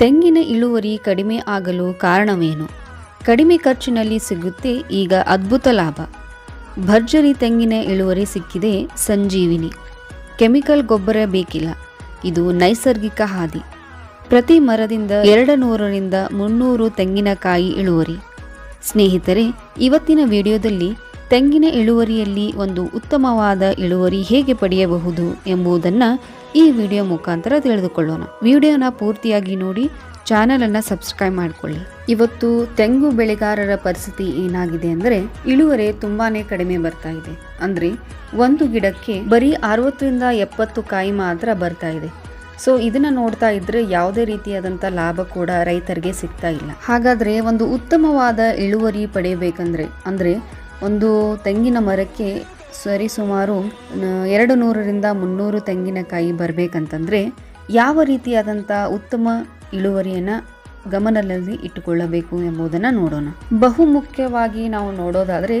ತೆಂಗಿನ ಇಳುವರಿ ಕಡಿಮೆ ಆಗಲು ಕಾರಣವೇನು? ಕಡಿಮೆ ಖರ್ಚಿನಲ್ಲಿ ಸಿಗುತ್ತೆ ಈಗ ಅದ್ಭುತ ಲಾಭ. ಭರ್ಜರಿ ತೆಂಗಿನ ಇಳುವರಿ ಸಿಕ್ಕಿದೆ ಸಂಜೀವಿನಿ. ಕೆಮಿಕಲ್ ಗೊಬ್ಬರ ಬೇಕಿಲ್ಲ. ಇದು ನೈಸರ್ಗಿಕ ಹಾದಿ. ಪ್ರತಿ ಮರದಿಂದ ಎರಡು ನೂರರಿಂದ ಮುನ್ನೂರು ತೆಂಗಿನಕಾಯಿ ಇಳುವರಿ. ಸ್ನೇಹಿತರೆ, ಇವತ್ತಿನ ವಿಡಿಯೋದಲ್ಲಿ ತೆಂಗಿನ ಇಳುವರಿಯಲ್ಲಿ ಒಂದು ಉತ್ತಮವಾದ ಇಳುವರಿ ಹೇಗೆ ಪಡೆಯಬಹುದು ಎಂಬುದನ್ನು ಈ ವಿಡಿಯೋ ಮುಖಾಂತರ ತಿಳಿದುಕೊಳ್ಳೋಣ. ವಿಡಿಯೋನ ಪೂರ್ತಿಯಾಗಿ ನೋಡಿ ಚಾನೆಲ್ ಅನ್ನ ಸಬ್ಸ್ಕ್ರೈಬ್ ಮಾಡಿಕೊಳ್ಳಿ. ಇವತ್ತು ತೆಂಗು ಬೆಳೆಗಾರರ ಪರಿಸ್ಥಿತಿ ಏನಾಗಿದೆ ಅಂದರೆ, ಇಳುವರಿ ತುಂಬಾನೇ ಕಡಿಮೆ ಬರ್ತಾ ಇದೆ. ಅಂದ್ರೆ, ಒಂದು ಗಿಡಕ್ಕೆ ಬರೀ ಅರವತ್ತರಿಂದ ಎಪ್ಪತ್ತು ಕಾಯಿ ಮಾತ್ರ ಬರ್ತಾ ಇದೆ. ಸೊ ಇದನ್ನ ನೋಡ್ತಾ ಇದ್ರೆ ಯಾವುದೇ ರೀತಿಯಾದಂಥ ಲಾಭ ಕೂಡ ರೈತರಿಗೆ ಸಿಗ್ತಾ ಇಲ್ಲ. ಹಾಗಾದ್ರೆ ಒಂದು ಉತ್ತಮವಾದ ಇಳುವರಿ ಪಡೆಯಬೇಕಂದ್ರೆ, ಅಂದ್ರೆ ಒಂದು ತೆಂಗಿನ ಮರಕ್ಕೆ ಸರಿಸುಮಾರು ಸುಮಾರು ಎರಡು ನೂರರಿಂದ ಮುನ್ನೂರು ತೆಂಗಿನಕಾಯಿ ಬರಬೇಕಂತಂದರೆ ಯಾವ ರೀತಿಯಾದಂಥ ಉತ್ತಮ ಇಳುವರಿಯನ್ನು ಗಮನದಲ್ಲಿ ಇಟ್ಟುಕೊಳ್ಳಬೇಕು ಎಂಬುದನ್ನು ನೋಡೋಣ. ಬಹುಮುಖ್ಯವಾಗಿ ನಾವು ನೋಡೋದಾದರೆ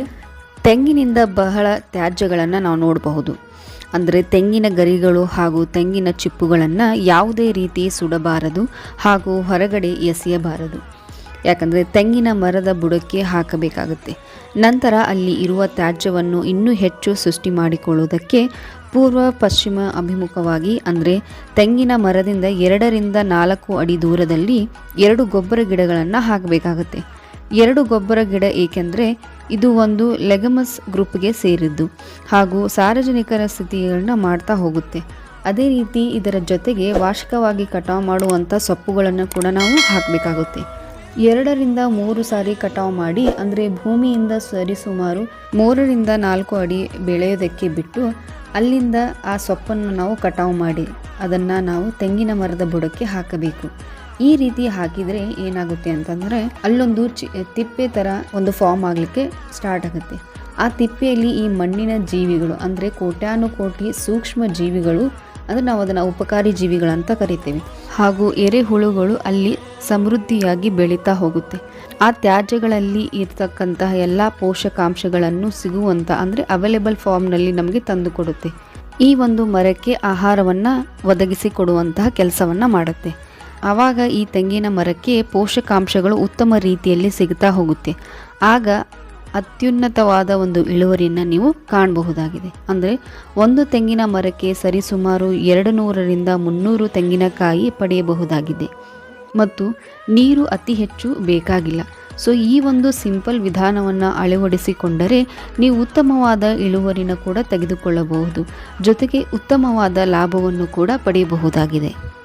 ತೆಂಗಿನಿಂದ ಬಹಳ ತ್ಯಾಜ್ಯಗಳನ್ನು ನಾವು ನೋಡಬಹುದು. ಅಂದರೆ ತೆಂಗಿನ ಗರಿಗಳು ಹಾಗೂ ತೆಂಗಿನ ಚಿಪ್ಪುಗಳನ್ನು ಯಾವುದೇ ರೀತಿ ಸುಡಬಾರದು ಹಾಗೂ ಹೊರಗಡೆ ಎಸೆಯಬಾರದು. ಯಾಕಂದರೆ ತೆಂಗಿನ ಮರದ ಬುಡಕ್ಕೆ ಹಾಕಬೇಕಾಗುತ್ತೆ. ನಂತರ ಅಲ್ಲಿ ಇರುವ ತ್ಯಾಜ್ಯವನ್ನು ಇನ್ನೂ ಹೆಚ್ಚು ಸೃಷ್ಟಿ ಮಾಡಿಕೊಳ್ಳುವುದಕ್ಕೆ ಪೂರ್ವ ಪಶ್ಚಿಮ ಅಭಿಮುಖವಾಗಿ, ಅಂದರೆ ತೆಂಗಿನ ಮರದಿಂದ ಎರಡರಿಂದ ನಾಲ್ಕು ಅಡಿ ದೂರದಲ್ಲಿ ಎರಡು ಗೊಬ್ಬರ ಗಿಡಗಳನ್ನು ಹಾಕಬೇಕಾಗುತ್ತೆ. ಎರಡು ಗೊಬ್ಬರ ಗಿಡ ಏಕೆಂದರೆ ಇದು ಒಂದು ಲೆಗಮಸ್ ಗ್ರೂಪ್ಗೆ ಸೇರಿದ್ದು ಹಾಗೂ ಸಾರ್ವಜನಿಕರ ಸ್ಥಿತಿಗಳನ್ನ ಮಾಡ್ತಾ ಹೋಗುತ್ತೆ. ಅದೇ ರೀತಿ ಇದರ ಜೊತೆಗೆ ವಾರ್ಷಿಕವಾಗಿ ಕಟಾವು ಮಾಡುವಂಥ ಸೊಪ್ಪುಗಳನ್ನು ಕೂಡ ನಾವು ಹಾಕಬೇಕಾಗುತ್ತೆ. ಎರಡರಿಂದ ಮೂರು ಸಾರಿ ಕಟಾವು ಮಾಡಿ, ಅಂದರೆ ಭೂಮಿಯಿಂದ ಸರಿಸುಮಾರು ಮೂರರಿಂದ ನಾಲ್ಕು ಅಡಿ ಬೆಳೆಯೋದಕ್ಕೆ ಬಿಟ್ಟು, ಅಲ್ಲಿಂದ ಆ ಸೊಪ್ಪನ್ನು ನಾವು ಕಟಾವು ಮಾಡಿ, ಅದನ್ನು ನಾವು ತೆಂಗಿನ ಮರದ ಬುಡಕ್ಕೆ ಹಾಕಬೇಕು. ಈ ರೀತಿ ಹಾಕಿದರೆ ಏನಾಗುತ್ತೆ ಅಂತಂದರೆ, ಅಲ್ಲೊಂದು ಚಿ, ತಿಪ್ಪೆ ಥರ ಒಂದು ಫಾರ್ಮ್ ಆಗಲಿಕ್ಕೆ ಸ್ಟಾರ್ಟ್ ಆಗುತ್ತೆ. ಆ ತಿಪ್ಪೆಯಲ್ಲಿ ಈ ಮಣ್ಣಿನ ಜೀವಿಗಳು, ಅಂದರೆ ಕೋಟ್ಯಾನುಕೋಟಿ ಸೂಕ್ಷ್ಮ ಜೀವಿಗಳು ಅಂದರೆ ನಾವು ಅದನ್ನು ಉಪಕಾರಿ ಜೀವಿಗಳಂತ ಕರಿತೇವೆ. ಹಾಗೂ ಎರೆಹುಳುಗಳು ಅಲ್ಲಿ ಸಮೃದ್ಧಿಯಾಗಿ ಬೆಳೀತಾ ಹೋಗುತ್ತೆ. ಆ ತ್ಯಾಜ್ಯಗಳಲ್ಲಿ ಇರ್ತಕ್ಕಂತಹ ಎಲ್ಲ ಪೋಷಕಾಂಶಗಳನ್ನು ಸಿಗುವಂಥ ಅಂದರೆ ಅವೈಲೇಬಲ್ ಫಾರ್ಮ್ನಲ್ಲಿ ನಮಗೆ ತಂದು ಕೊಡುತ್ತೆ. ಈ ಒಂದು ಮರಕ್ಕೆ ಆಹಾರವನ್ನು ಒದಗಿಸಿ ಕೊಡುವಂತಹ ಕೆಲಸವನ್ನು ಮಾಡುತ್ತೆ. ಆವಾಗ ಈ ತೆಂಗಿನ ಮರಕ್ಕೆ ಪೋಷಕಾಂಶಗಳು ಉತ್ತಮ ರೀತಿಯಲ್ಲಿ ಸಿಗ್ತಾ ಹೋಗುತ್ತೆ. ಆಗ ಅತ್ಯುನ್ನತವಾದ ಒಂದು ಇಳುವರಿಯನ್ನು ನೀವು ಕಾಣಬಹುದಾಗಿದೆ. ಅಂದರೆ ಒಂದು ತೆಂಗಿನ ಮರಕ್ಕೆ ಸರಿಸುಮಾರು ಎರಡು ನೂರರಿಂದ ಮುನ್ನೂರು ತೆಂಗಿನಕಾಯಿ ಪಡೆಯಬಹುದಾಗಿದೆ. ಮತ್ತು ನೀರು ಅತಿ ಹೆಚ್ಚು ಬೇಕಾಗಿಲ್ಲ. ಸೊ, ಈ ಒಂದು ಸಿಂಪಲ್ ವಿಧಾನವನ್ನು ಅಳವಡಿಸಿಕೊಂಡರೆ ನೀವು ಉತ್ತಮವಾದ ಇಳುವರಿನ ಕೂಡ ತೆಗೆದುಕೊಳ್ಳಬಹುದು. ಜೊತೆಗೆ ಉತ್ತಮವಾದ ಲಾಭವನ್ನು ಕೂಡ ಪಡೆಯಬಹುದಾಗಿದೆ.